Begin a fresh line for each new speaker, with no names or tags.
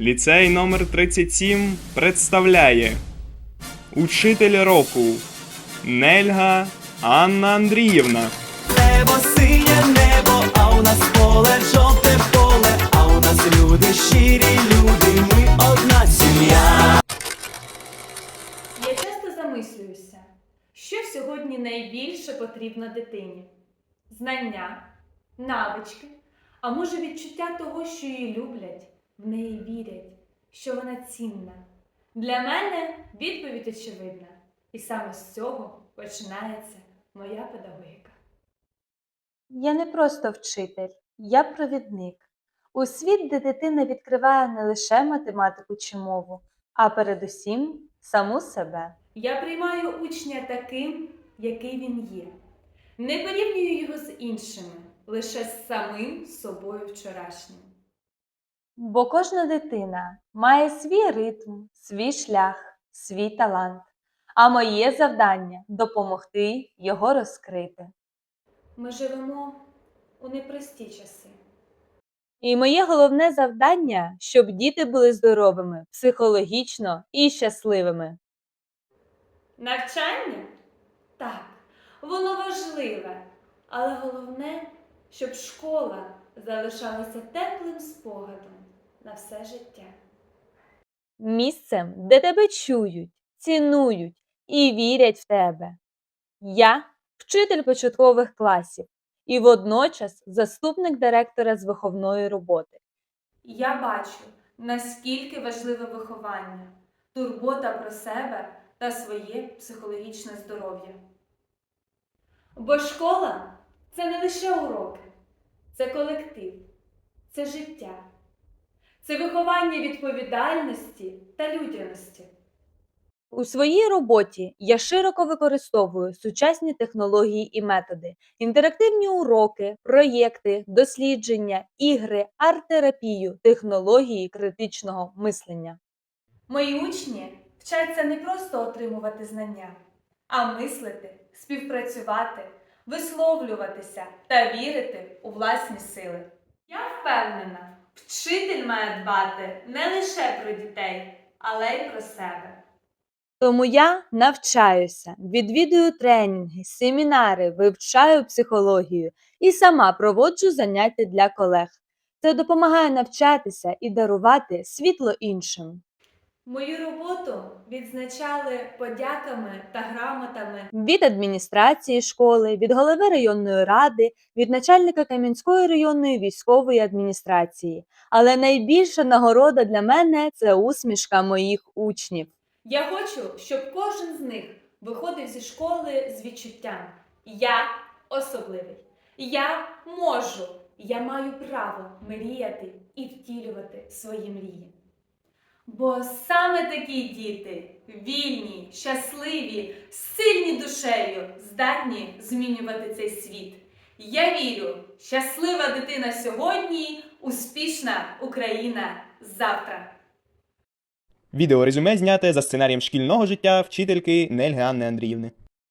Ліцей номер 37 представляє Учитель року Нельга Анна Андріївна.
Небо синє небо, а у нас поле жовте поле, а у нас люди щирі люди, ми одна сім'я.
Я часто замислююся, що сьогодні найбільше потрібно дитині: знання, навички, а може відчуття того, що її люблять, в неї вірять, що вона цінна. Для мене відповідь очевидна, і саме з цього починається моя педагогіка.
Я не просто вчитель, я провідник. У світ, де дитина відкриває не лише математику чи мову, а передусім саму себе.
Я приймаю учня таким, який він є. Не порівнюю його з іншими, лише з самим собою вчорашнім.
Бо кожна дитина має свій ритм, свій шлях, свій талант. А моє завдання допомогти його розкрити.
Ми живемо у непрості часи.
І моє головне завдання, щоб діти були здоровими, психологічно і щасливими.
Навчання? Так, воно важливе, але головне, щоб школа залишалася теплим спогадом на все життя.
Місцем, де тебе чують, цінують і вірять в тебе. Я вчитель початкових класів і водночас заступник директора з виховної роботи.
Я бачу, наскільки важливе виховання, турбота про себе та своє психологічне здоров'я. Бо школа це не лише уроки, це колектив, це життя, це виховання відповідальності та людяності.
У своїй роботі я широко використовую сучасні технології і методи, інтерактивні уроки, проєкти, дослідження, ігри, арт-терапію, технології критичного мислення.
Мої учні вчаться не просто отримувати знання, а мислити, співпрацювати, висловлюватися та вірити у власні сили. Я впевнена, вчитель має дбати не лише про дітей, але й про себе.
Тому я навчаюся, відвідую тренінги, семінари, вивчаю психологію і сама проводжу заняття для колег. Це допомагає навчатися і дарувати світло іншим.
Мою роботу відзначали подяками та грамотами
Від адміністрації школи, від голови районної ради, від начальника Кам'янської районної військової адміністрації. Але найбільша нагорода для мене це усмішка моїх учнів.
Я хочу, щоб кожен з них виходив зі школи з відчуттям Я особливий. Я можу, я маю право мріяти і втілювати свої мрії. Бо саме такі діти, вільні, щасливі, сильні душею, здатні змінювати цей світ. Я вірю, щаслива дитина сьогодні, успішна Україна завтра.
Відео резюме зняте за сценарієм шкільного життя вчительки Нельги Анни Андріївни.